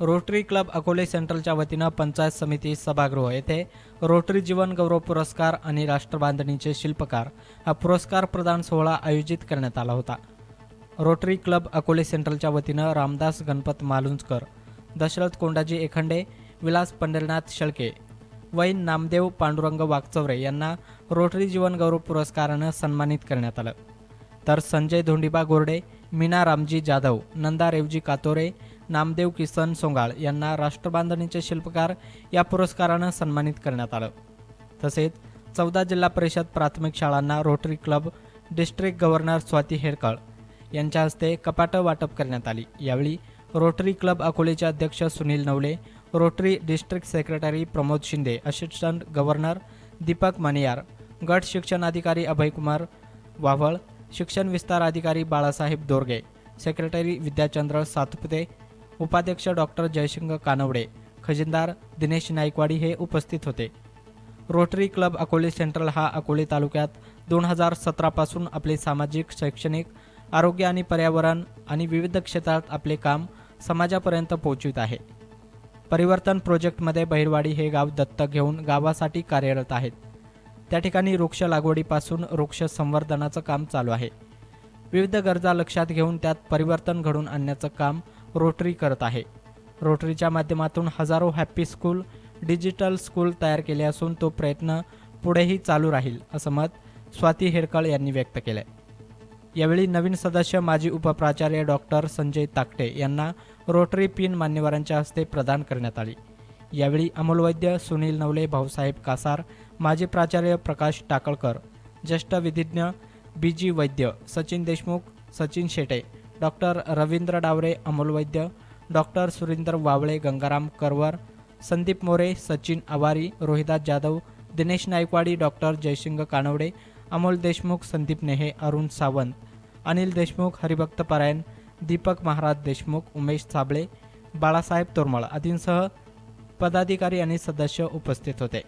Rotary club Akole सेंट्रलच्या वतीनं पंचायत समिती सभागृह येथे रोटरी जीवन गौरव पुरस्कार आणि राष्ट्रबांधणीचे शिल्पकार हा पुरस्कार प्रदान सोहळा आयोजित करण्यात आला होता. रोटरी क्लब अकोले सेंट्रलच्या वतीनं रामदास गणपत मालुंजकर दशरथ कोंडाजी एखंडे विलास पंढरीनाथ शेळके वैन नामदेव पांडुरंग वागचौरे यांना रोटरी जीवन गौरव पुरस्कारानं सन्मानित करण्यात आलं. तर संजय धोंडीबा गोरडे मीना रामजी जाधव नंदा रेवजी कातोरे नामदेव किसन सोंगाळ यांना राष्ट्रबांधणीचे शिल्पकार या पुरस्कारानं सन्मानित करण्यात आलं. तसेच चौदा जिल्हा परिषद प्राथमिक शाळांना Rotary Club district governor Swati Herkal यांच्या हस्ते कपाटं वाटप करण्यात आली. यावेळी रोटरी क्लब अकोलेचे अध्यक्ष Sunil Navale rotary district secretary Pramod Shinde assistant governor Deepak Maniyar गट शिक्षण अधिकारी अभयकुमार वाव्हळ शिक्षण विस्तार अधिकारी बाळासाहेब दोरगे सेक्रेटरी विद्याचंद्र सातपुते उपाध्यक्ष डॉक्टर जयशंकर कानवडे खजिनदार दिनेश नाईकवाडी हे उपस्थित होते. रोटरी क्लब अकोले सेंट्रल हा अकोले तालुक्यात दोन हजार सतरापासून आपले सामाजिक शैक्षणिक आरोग्य आणि पर्यावरण आणि विविध क्षेत्रात आपले काम समाजापर्यंत पोहोचवित आहे. परिवर्तन प्रोजेक्टमध्ये बहिरवाडी हे गाव दत्तक घेऊन गावासाठी कार्यरत आहेत. त्या ठिकाणी वृक्ष लागवडीपासून वृक्ष संवर्धनाचं काम चालू आहे. विविध गरजा लक्षात घेऊन त्यात परिवर्तन घडून आणण्याचं काम रोटरी करत आहे. रोटरीच्या माध्यमातून हजारो हॅप्पी स्कूल डिजिटल स्कूल तयार केले असून तो प्रयत्न पुढेही चालू राहील असं मत स्वाती हेरकळ यांनी व्यक्त केलं आहे यावेळी नवीन सदस्य माजी उपप्राचार्य डॉक्टर संजय ताकटे यांना रोटरी पिन मान्यवरांच्या हस्ते प्रदान करण्यात आली. यावेळी अमोल वैद्य सुनील नवले भाऊसाहेब कासार माजी प्राचार्य प्रकाश टाकळकर ज्येष्ठ विधिज्ञ B G Vaidya Sachin Deshmukh Sachin Shete doctor Ravindra Daware Amol Vaidya doctor Surendra Wavale Gangaram Karwar Sandeep More Sachin Awari Rohidas Jadhav Dinesh Naikwadi doctor Jaysing Kanwade Amol Deshmukh Sandeep Nehe Arun Sawant Anil Deshmukh हरिभक्त पारायण दीपक महाराज देशमुख उमेश साबळे बाळासाहेब तोरमळ आदींसह पदाधिकारी आणि सदस्य उपस्थित होते.